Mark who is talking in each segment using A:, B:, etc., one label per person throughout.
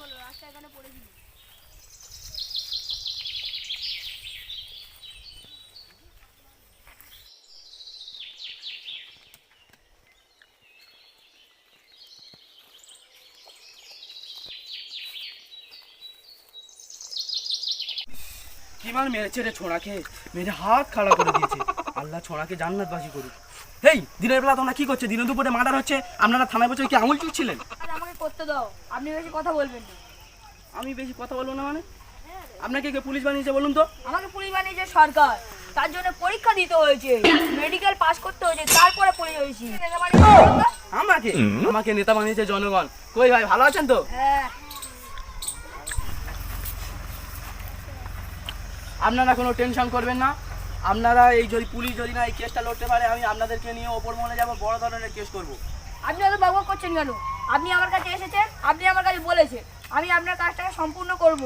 A: বলো রাস্তা এখানে পড়ে দিবি
B: মেরেছে রে মেরে হাত আল্লাহ করুক। এই দিনের বেলা তোমরা কি দুপুরে হচ্ছে। আপনারা থানায় বসে কি আঙুল
A: আমাকে করতে দাও আপনি বেশি কথা বলবেন না।
B: আমি বেশি কথা বলব না মানে? আপনাকে কে পুলিশ বানিয়েছে বলুন তো?
A: আমাকে পুলিশ বানিয়েছে সরকার। তার জন্য পরীক্ষা দিতে হয়েছে। মেডিকেল পাস করতে হয়েছে তারপরে পুলিশ হয়েছি।
B: আমাকে? আমাকে নেতা বানিয়েছে জনগণ। কই ভাই ভালো আছেন তো?
A: হ্যাঁ।
B: আপনারা কোনো টেনশন করবেন না। আপনারা এই যদি পুলিশ যদি না এই কেসটা লড়তে পারে আমি আপনাদেরকে নিয়ে ওপর মহলে যাব বড় ধরনের কেস করব।
A: আপনি এত বাবা করছেন কেন? আপনি আমার কাছে এসেছেন আপনি আমার কাছে বলেছেন আমি আপনার কাজটাকে সম্পূর্ণ করব।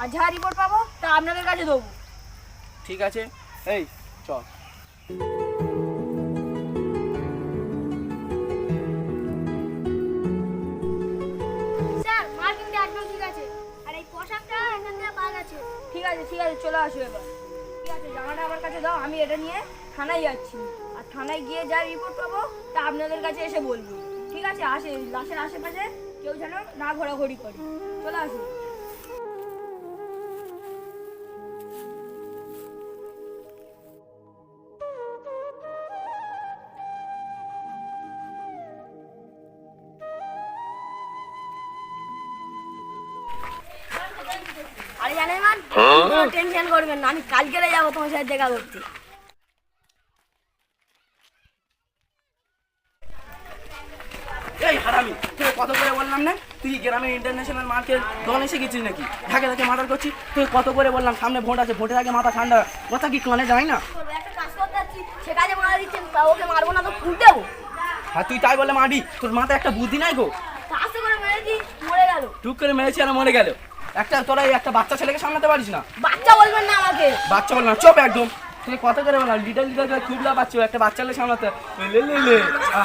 A: আর যা রিপোর্ট পাবো তা আপনাদের কাছে দেবো।
B: ঠিক আছে। এই চল।
C: স্যার একদম ঠিক আছে। আর এই পোশাকটা এখান থেকে পাওয়া গেছে।
A: ঠিক আছে ঠিক আছে চলে আসো এবার। ঠিক আছে জামাটা আমার কাছে দাও আমি এটা নিয়ে থানায় যাচ্ছি। আর থানায় গিয়ে যা রিপোর্ট পাবো তা আপনাদের কাছে এসে বলব। ঠিক আছে আসে লাশের আশেপাশে কেউ যেন না ঘোরাঘুরি করে। চলে আসুন আরে জানেন মান টেনশন করবেন না আমি কালকে যাব তোমার সাথে দেখা করতে।
B: এই হারামি তুই কত করে বললাম না? তুই গ্রামে ইন্টারন্যাশনাল মার্কেট দল এসে গেছিস নাকি? ঢাকে ঢাকে মার্ডার করছিস? তুই কত করে বললাম সামনে ভোট আছে ভোটের আগে মাথা ঠান্ডা কথা কি কানে যায় না?
A: একটা কাজ করতে যাচ্ছি সে কাজে মারা দিচ্ছেন ওকে মারবো না তো ফুল দেবো।
B: আর তুই তাই বলে মারি তোর মাথায় একটা বুদ্ধি নাই গো?
A: তা করে মেরে মরে গেল।
B: টুক করে মেরেছি আর মরে গেল। একটা তোরা একটা বাচ্চা ছেলেকে সামলাতে পারিস না?
A: বাচ্চা বলবেন না আমাকে।
B: বাচ্চা বল না চোপ একদম। তুই কত করে বললাম লিটার লিটার করে খুব লাফাচ্ছি একটা বাচ্চা সামলাতে। লে লে লে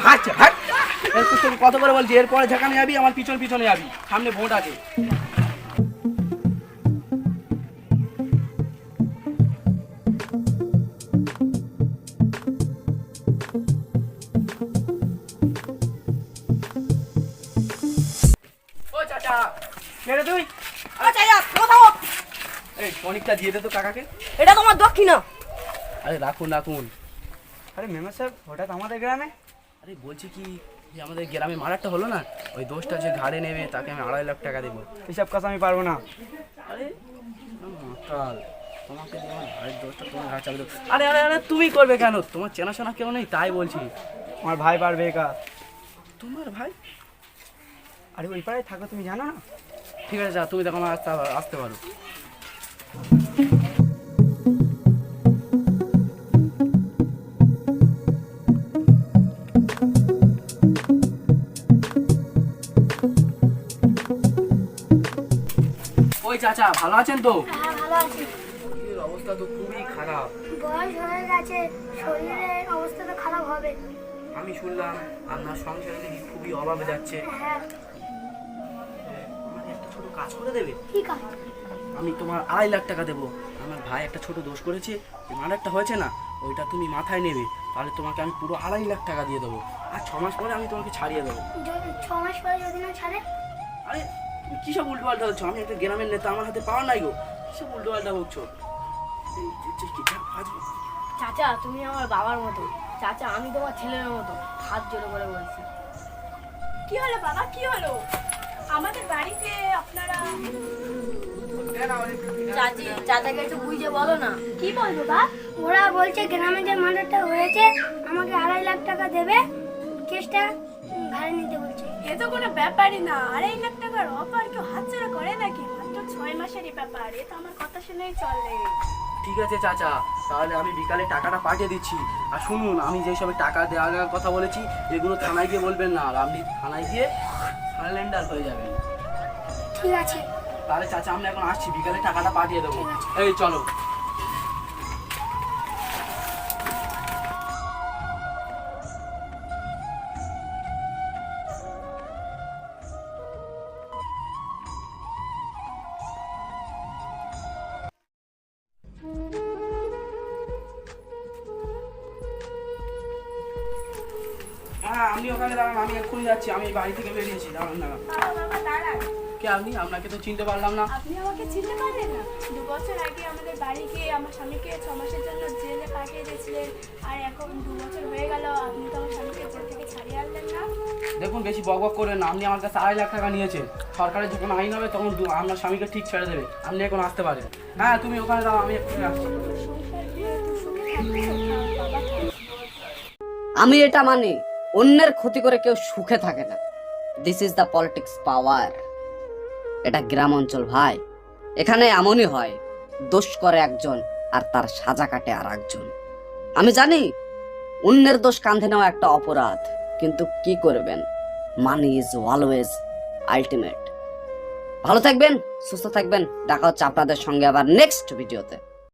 B: হাঁটছে হাট কত করে বলছি? এরপরে যেখানে যাবি আমার পিছন পিছনে যাবি। সামনে ভোট আছে। কে তুই।
A: আচ্ছা
B: এই দিয়ে দে তো কাকাকে।
A: এটা তোমার দক্ষিণা।
B: আরে রাখুন রাখুন।
D: আরে মেম্বার সাহেব হঠাৎ আমাদের গ্রামে?
B: আরে বলছি কি যে আমাদের গ্রামে মারাটা হলো না? ওই দোষটা যে ঘাড়ে নেবে তাকে আমি আড়াই লাখ টাকা দেবো।
D: এসব কাজ আমি পারব না।
B: আরে মাতাল। তোমাকে ভাইয়ের দোষটা তোমার ঘাড়ে চাপে দেবো। আরে আরে আরে তুমি করবে কেন? তোমার চেনাশোনা কেউ নেই তাই বলছি।
D: আমার ভাই পারবে একা।
B: তোমার ভাই?
D: আরে ওই পাড়ায় থাকো তুমি জানো? না
B: ঠিক আছে যা তুমি দেখো আমার আসতে আসতে পারো ওই চাচা ভালো আছেন তো?
C: হ্যাঁ ভালো আছি।
B: এর অবস্থা তো খুবই খারাপ।
C: বয়স হয়ে গেছে শরীরের অবস্থা তো খারাপ হবে।
B: আমি শুনলাম আপনার সংসারে নাকি খুবই অভাবে যাচ্ছে।
C: হ্যাঁ।
B: আমাকে একটা ছোট কাজ করে দেবে?
C: ঠিক আছে
B: আমি তোমার আড়াই লাখ টাকা দেবো। আমার ভাই একটা ছোট দোষ করেছে মার্ডারটা হয়েছে না ওইটা তুমি মাথায় নেবে। তাহলে তোমাকে আমি পুরো আড়াই লাখ টাকা দিয়ে দেবো। আর ছ মাস পরে আমি তোমাকে ছাড়িয়ে দেবো।
C: ছ মাস পরে যদি না ছাড়ে?
B: আরে কী সব উল্টো পাল্টা বলছো আমি একটা গ্রামের নেতা আমার হাতে পাওয়া নাই গো। কী সব উল্টো পাল্টা বলছো এই যে- যে কি যা কাজ করো।
A: চাচা তুমি আমার বাবার মতো। চাচা আমি তোমার ছেলের মতো। হাত জোরে করে বলছি।
E: কি হলো বাবা? কি হলো? আমাদের বাড়িতে আপনারা
A: চাচি চাচাকে একটু বুঝে বলো না।
C: কি বলব বা? ওরা বলছে গ্রামে যে মার্ডারটা হয়েছে আমাকে আড়াই লাখ টাকা দেবে। কেসটা উম, নিতে বলছে।
E: এ তো কোনো ব্যাপারই না। আড়াই লাখ টাকার অফার কেউ হাতছাড়া করে নাকি? মাত্র ছয় মাসেরই ব্যাপার। এ তো আমার কথা শুনেই চলে।
B: ঠিক আছে চাচা তাহলে আমি বিকালে টাকাটা পাঠিয়ে দিচ্ছি। আর শুনুন আমি যেই সবে টাকা দেওয়ার কথা বলেছি এগুলো থানায় গিয়ে বলবেন না। আর আপনি থানায় গিয়ে সারেন্ডার হয়ে যাবেন।
C: ঠিক আছে।
B: তাহলে চাচা আমরা এখন আসছি। বিকালে টাকাটা পাঠিয়ে দেবো। এই চলো। হ্যাঁ আপনি ওখানে দাঁড়ান আমি এক্ষুনি যাচ্ছি আমি বাড়ি থেকে বেরিয়েছি দাঁড়ান দাঁড়ান।
E: বাবা বাবা দাঁড়ান।
B: কে আপনি আপনাকে তো চিনতে পারলাম না।
E: আপনি আমাকে চিনতে পারলেন না? দু বছর আগে আমাদের বাড়ি গিয়ে আমার স্বামীকে ছ মাসের জন্য জেলে পাঠিয়ে দিয়েছিলেন আর এখন দু বছর হয়ে গেল আপনি তো আমার স্বামীকে জেল থেকে ছাড়িয়ে আনলেন না?
B: দেখুন বেশি বক বক করেন না। আপনি আমার কাছে আড়াই লাখ টাকা নিয়েছেন। সরকারের যখন আইন হবে তখন আপনার স্বামীকে ঠিক ছেড়ে দেবে। আপনি এখন আসতে পারেন। হ্যাঁ তুমি ওখানে দাও আমি এক্ষুনি আসছি।
F: আমি এটা মানি। অন্যের ক্ষতি করে কেউ সুখে থাকে না। This is the politics power এটা গ্রাম অঞ্চল ভাই। এখানে এমনই হয়, দোষ করে একজন আর তার সাজা কাটে আর একজন আমি জানি, অন্যের দোষ কাঁধে নেওয়া একটা অপরাধ, কিন্তু কি করবেন? মানি ইজ অলওয়েজ আলটিমেট ভালো থাকবেন, সুস্থ থাকবেন। দেখা হচ্ছে আপনাদের সঙ্গে আবার নেক্সট ভিডিওতে